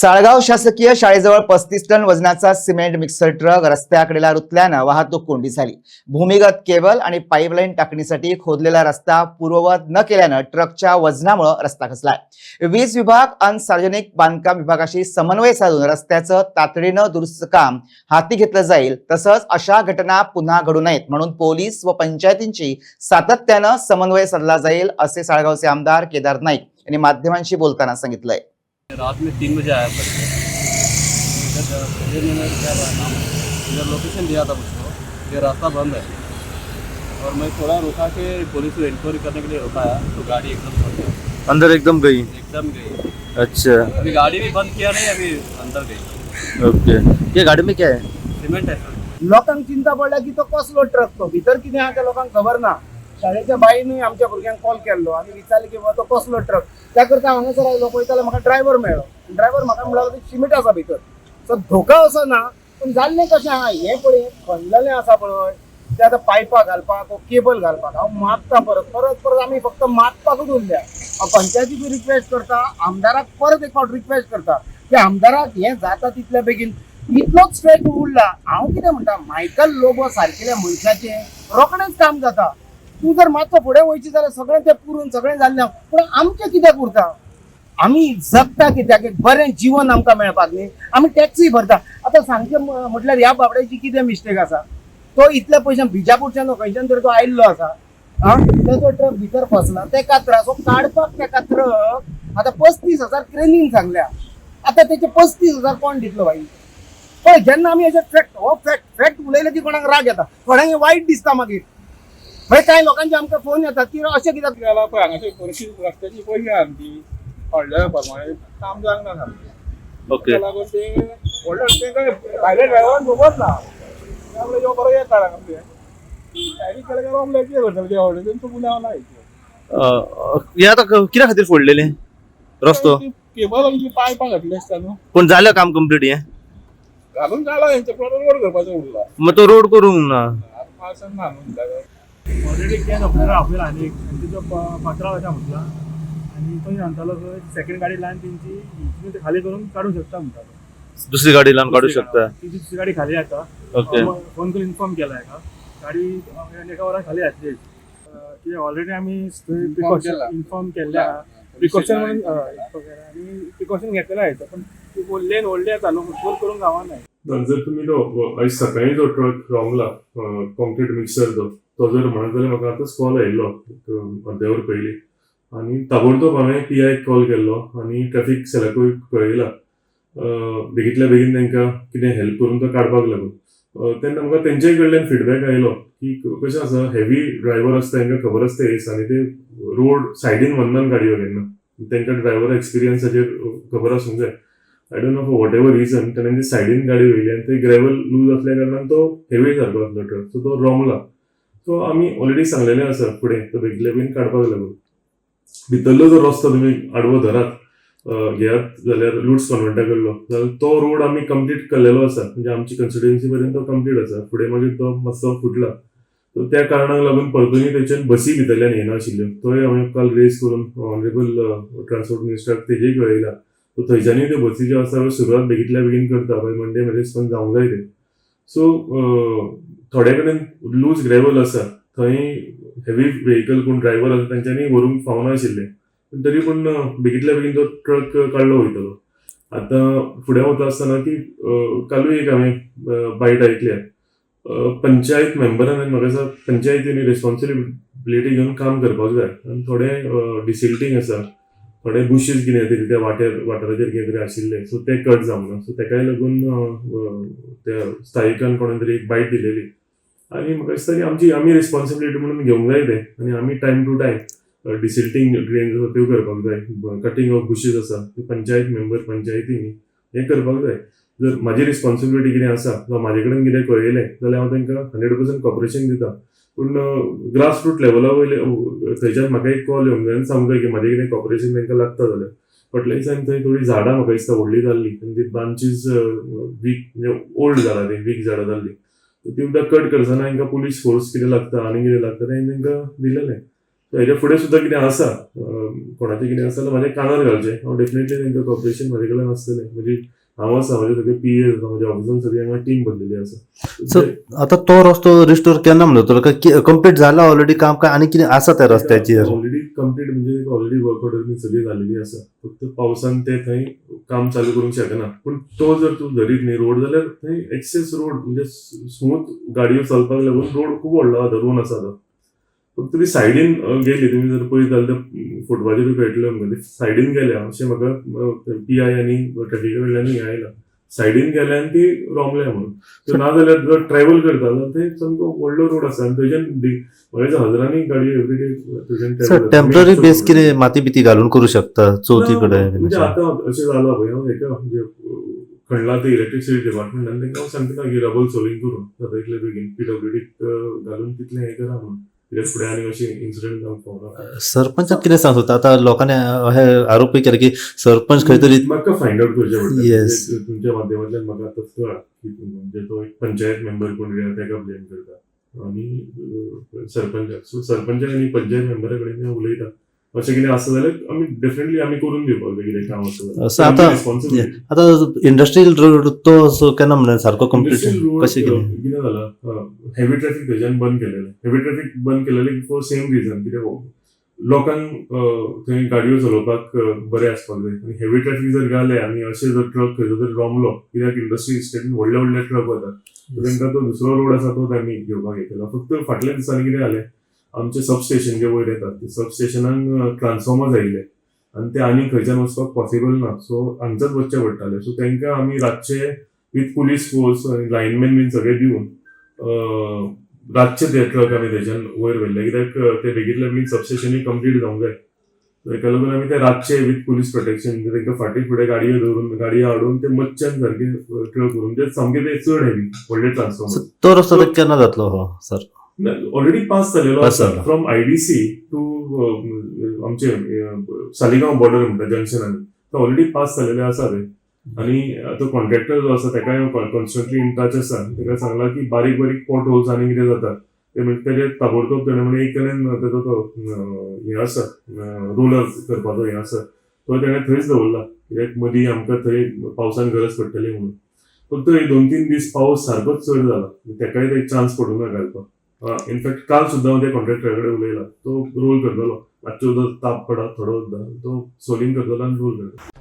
साळगाव शासकीय शाळेजवळ पस्तीस टन वजनाचा सिमेंट मिक्सर ट्रक रस्त्याकडेला रुतल्यानं वाहतूक कोंडी झाली. भूमिगत केबल आणि पाईपलाईन टाकणीसाठी खोदलेला रस्ता पूर्ववत न केल्यानं ट्रकच्या वजनामुळे रस्ता खचलाय. वीज विभाग आणि सार्वजनिक बांधकाम विभागाशी समन्वय साधून रस्त्याचं तातडीनं दुरुस्त काम हाती घेतलं जाईल तसंच अशा घटना पुन्हा घडू नयेत म्हणून पोलीस व पंचायतींची सातत्यानं समन्वय साधला जाईल असे साळगावचे आमदार केदार नाईक यांनी माध्यमांशी बोलताना सांगितलंय. रात में तीन बजे आया था। इधर पहले मैंने क्या नाम इधर लोकेशन दिया था मुझको ये रास्ता बंद है। और मैं थोड़ा रुका के पुलिस को इंक्वायरी करने के लिए रुकाया तो गाड़ी एकदम अंदर एकदम गई? एकदम गई। अच्छा। अभी गाड़ी भी बंद किया नहीं अभी अंदर गई। ओके। ये गाड़ी में क्या है? सीमेंट है लोकांक चिंता पडल्या की तो कसलो ट्रक तो? भितर कितें आहा तें लोकांक खबर ना। शाळेच्या बाईनूय आमच्या भुरग्यांक कॉल केल्लो. आनी विचारलें की बाबा तो कसलो ट्रक त्या करता हांगासर आयलो पळयता जाल्यार म्हाका ड्रायव्हर मेळ्ळो ड्रायव्हर म्हाका म्हणलो शिमीट आसा भितर. सो धोका असो ना पूण जाल्लें कशें आहा हें पळय खणलेलें आसा पळय तें आतां पायपां घालपाक केबल घालपाक हांव मागता परत परत परत आमी फक्त मागपाकूच उरल्या हांव पंचायतीक रिक्वेस्ट करता आमदाराक परत एक फावट रिक्वेस्ट करता. की आमदाराक हें जाता तितल्या बेगीन. इतलोच स्ट्रेट उरला हांव कितें म्हणटा मायकल लोबो सारकिल्या मनशाचें रोखडेंच काम जाता. तूं जर मातसो फुडें वयची जाल्यार सगळें तें पुरून सगळें जाल्लें पूण आमचें कित्याक उरता? आमी जगता कित्याक? एक बरें जीवन आमकां मेळपाक न्ही आमी टॅक्सी भरता. आतां सांगचें म्हटल्यार ह्या बाबड्याची कितें मिस्टेक आसा? तो इतल्या पयशां बिजापूरच्यान खंयच्यान तरी तो आयिल्लो आसा. हा? तेजो ट्रक भितर फसला. तेका त्रास सो काडपाक तेका ट्रक. आतां पस्तीस हजार ट्रेनीन सांगल्या. आतां तेचे पस्तीस हजार कोण दितलो भाई? पळय जेन्ना आमी अशें फॅक्ट हो फॅक्ट फॅक्ट उलयले की कोणाक राग येता? कोणाक वायट दिसता मागीर मागीर कांय लोकांचे आमकां फोन येता की अशें कित्याक गेला पळय हांगासर परिस्थिती रस्त्याची पयली आहा ती व्हडल्या प्रमाणे काम जावंक ना सामकें ओके. लागून ते व्हडल्या तेंका भायल्या ड्रायव्हरान खबर ना त्यामुळे यो बरो येता हांगा डायरेक्ट केले कितें करतले ते व्हडले तेंचो गुन्यांव अ, हे आता क- कित्या खातीर फोडलेले? रस्तो? केबल आमची पायपां घातली आसता न्हू पण झालं काम कंप्लीट हे? घालून जाला हेंचे रोड करपाचो उरला मग तो रोड करूंक ना? न्हू ऑलरेडी केस ऑफिसर आपल्याला आनी एक आनी तिचो प- पात्रांव आसा म्हटला आनी तो सांगतालो सेकंड गाडी लावन तेंची तुमी ते खाली करून काडूंक शकता म्हणटालो दुसरी गाडी लावून काढू शकता. ती दुसरी गाडी खाली आता. ओके. फोन करून इन्फॉर्म केला हेका गाडी अं, एका वरान खाली घातली कितें ऑलरेडी आमी प्रिकॉशन. इन्फॉर्म केल्ल्या प्रिकॉशन म्हणून आनी प्रिकॉशन घेतलेला आहे. पण ती लेन व्हडली येता न्हू फुटबॉल करूंक गावना जर तुम्ही तो आयज सकाळी जो ट्रक रॉंगला कॉन्क्रीट मिक्सर जो तो जर म्हणत जाल्यार म्हाका आतांच कॉल आयिल्लो अर्द्यावर पयलीं आनी ताबडतोब हांवें पी आयक कॉल केल्लो आनी ट्रॅफीक सेलाकूय कळयला बेगींतल्या बेगीन तांकां कितें हेल्प करून तो काडपाक लागून तेन्ना म्हाका तेंच्याय कडल्यान फीडबॅक आयलो की कशें आसा हेवी ड्रायव्हर आसता तांकां खबर आसता हे दिसांनी ते रोड सायडीन व्हरनात गाडयो घेना तांकां ड्रायव्हर एक्सपिरियन्साचेर खबर आसूंक जाय I don't know for whatever reason तेणें ते सायडीन गाडी वयली आनी ते ग्रेवल लूज आसल्या कारणान तो हेवी सारको आसलो ट्रक सो तो रोमला. सो आमी ऑलरेडी सांगलेलें आसा फुडें तो बेगीतल्या बेगीन काडपाक लागून भितरलो जो रस्तो तुमी आडवो धरात घेयात जाल्यार लुट्स कॉन्व्हेंटा कडलो जाल्यार तो रोड आमी कंप्लीट केल्लेलो आसा म्हणजे आमची कन्स्टिट्युएन्सी पर्यंत तो कंप्लीट आसा फुडें मागीर तो मातसो फुटला. सो त्या कारणाक लागून परतुनी थंयच्यान बसी भितरल्यान येनाशिल्ल्यो तोय हांवें काल रेज करून ऑनरेबल ट्रान्सपोर्ट मिनिस्टराक तेजेय कळयला. सो थंयच्यानूय त्यो बसी ज्यो आसा त्यो सुरवात बेगीतल्या बेगीन करता. बाय मंडे मेरेन पण जावंक जाय ते. सो थोडे कडेन लूज ग्रेवल आसा थंय हेवी व्हेकल कोण ड्रायव्हर आसा तेंच्यांनी व्हरूंक फावना आशिल्ले पूण तरी पूण अं, बेगीतल्या बेगीन तो ट्रक काडलो वयतलो आतां फुडें वता आसतना की कालूय एक हांवें बायट आयकल्या पंचायत मेंबरान आनी म्हाका दिसता पंचायतीनी रेस्पॉन्सिबिलिटी घेवन काम करपाक जाय. आनी थोडें डिसिल्टींग आसा थोडे बुशीस कितें तरी त्या वाटेर वाठाराचेर कितें तरी आशिल्ले. सो ते कट जावंक ना सो तेकाय लागून त्या स्थायिकान कोणें तरी एक बायट दिलेली. आनी म्हाका दिसता की आमची आमी रिस्पॉन्सिबिलिटी म्हणून घेवंक जाय ते आनी आमी time to time desilting drains आसा त्यो करपाक जाय. कटींग ऑफ बुशीज आसा त्यो पंचायत मेंबर पंचायतींनी हें करपाक जाय. जर म्हाजी रिस्पॉन्सिबिलिटी कितें आसा जावं म्हाजे कडेन कितें कळयलें जाल्यार हांव तांकां हंड्रेड पर्संट कॉपरेशन दिता. पूण ग्रासरूट लेवला वयले थंयच्यान म्हाका एक कॉल येवंक जाय आनी सांगूंक जाय की म्हाजें कितें कॉपरेशन तांकां लागता जाल्यार. फाटल्या दिसांनी थंय थोडीं झाडां म्हाका दिसता व्हडलीं जाल्लीं. आनी ती ब्रांचीस वीक म्हणजे ओल्ड जालां तीं वीक झाडां जाल्लीं. ती कट करतना तांकां पुलीस फोर्स कितें लागता आनी कितें लागता तें तांकां दिलेलें सो हेज्या फुडें सुद्दां कितें आसा कोणाचें कितें आसा जाल्यार म्हाज्या कानार घालचें हो, हांव डेफिनेटली तांकां कॉपरेशन म्हाजे कडल्यान आसतलें म्हजी आसा म्हाजे सगळे पी ए आसा म्हाज्या ऑफिसान सगळी टीम बसलेली आसा सर आता तो रस्तो रिस्टोर केन्ना म्हणतो कंप्लीट जाला ऑलरेडी काम काय? आणि कितें आसा त्या रस्त्याचेर ऑलरेडी कंप्लीट म्हणजे ऑलरेडी वर्क ऑर्डर बी सगळी झालेली आसा फक्त पावसान ते थंय काम चालू करूंक शकना पूण तो जर तूं धरीत न्ही रोड जाल्यार थंय एक्सेस रोड म्हणजे स्मूथ गाडयो चलपाक लागून रोड खूब व्हडलो धरून आसा तो फक्त ती सायडीन गेली. तुमी जर पळयत जाल्यार त्या फुटपाचेर कळटलें म्हणजे सायडीन गेल्या अशें म्हाका पी आय आनी ट्रॅफिका कडल्यानूय हें आयला सायडीन गेल्या आनी ती रोमल्या म्हणून. तर ना जाल्यार जर ट्रॅव्हल करता जाल्यार थंय सामको व्हडलो रोड आसा आनी थंयच्यान म्हणजे हजारांनी गाडयो एवरीडे. टेंपररी बेस कितें माती बिती घालून करू शकता चवथी कडेन म्हणजे आता अशें जाला पळय हांव हेका म्हणजे खणला ते इलेक्ट्रिसिटी डिपार्टमेंटान तांकां हांव सांगता की रबल सोलिंग करून. जाता इतले बेगीन पीडब्ल्यूडीक घालून तितलें हें करा म्हणून. फुडें आनी अशें इन्सिडंट जावंक पावना सरपंचाक कितें सांग सोदता आता लोकांनी हे आरोपी केले की सरपंच खंय तरी म्हाका फायंड आउट करचें पडटा Yes. म्हणजे तुमच्या माध्यमांतल्यान म्हाका आतां कळ्ळा की म्हणजे तो एक पंचायत मेंबर कोण कितें ताका ब्लेम करता आनी अं, सरपंचाक सो सरपंचाक आनी पंचायत मेंबरा कडेन उलयता अशें कितें आसा जाल्यार आमी डेफिनेटली आमी करून दिवपाक जाय कितें काम आसा आता- आता इंडस्ट्रियल रोड तो केन्ना म्हणल्यार सारको कशें कितें जाला हेवी ट्रॅफिक थंयच्यान बंद केलेलें हेवी ट्रॅफिक बंद केलेलें फॉर सेम रिजन कित्याक लोकांक थंय गाडयो चलोवपाक बरें आसपाक जाय आनी हेवी ट्रॅफिक जर घाले आनी अशें जर ट्रक खंयचो जर रोमलो कित्याक इंडस्ट्री इस्टेटीन व्हडले व्हडले ट्रक वतात तांकां तो दुसरो रोड आसा तो तांणी घेवपाक हे केला फक्त फाटल्या दिसांनी कितें जालें आमचे सबस्टेशन जे वयर येतात ते सबस्टेशनाक ट्रान्सफॉर्मर आयिल्ले आनी ते आनी खंयच्यान वचपाक पॉसिबल ना. सो हांगच्याच वचचें पडटालें सो तांकां आमी रातचे वीथ पुलीस फोर्स लायनमॅन बीन सगळे दिवन रातचे ते ट्रक आमी तेच्यान वयर व्हेल्ले कित्याक ते बेगींतल्या बीन सबस्टेशनूय कंप्लीट जावंक जाय. सो लागून आमी ते रातचे वीथ पुलीस प्रोटेक्शन तांकां फाटीं फुडें गाडयो दवरून गाडयो हाडून ते मच्छान सारके ट्रक करून ते सामके ते चड हेवी व्हडले ट्रान्सफॉर्मर तो रस्तो केन्ना जातलो हो, सर ऑलरेडी पास पास आसा. फ्रॉम आयडीसी टू आमचे सालिगांव बॉर्डर म्हणटा जंक्शनान तो ऑलरेडी पास जालेले आसा ते आनी तो कॉन्ट्रॅक्टर जो आसा तेकाय कॉन्स्टंटली इन टच आसा तेका सांगला की बारीक बारीक पॉट होल्स आनी कितें जातात. ते म्हणजे तेजे ताबडतोब तेणें म्हणजे एक तेणेन तेजो तो हे आसा रोलर करपाचो हे आसा तो तेणें थंयच दवरला. कित्याक मदीं आमकां थंय पावसान गरज पडटली म्हणून. फक्त दोन तीन दीस पावस सारकोच चड जाला तेकाय ते चान्स पडूंक ना घालपाक इनफॅक्ट काल सुद्दां हांव त्या कॉन्ट्रॅक्टरा म्हणजे कडेन उलयला तो रोल करतलो मातसो उदक ताप पडा थोडो उदक तो सोलिंग करतलो आनी रोल करतलो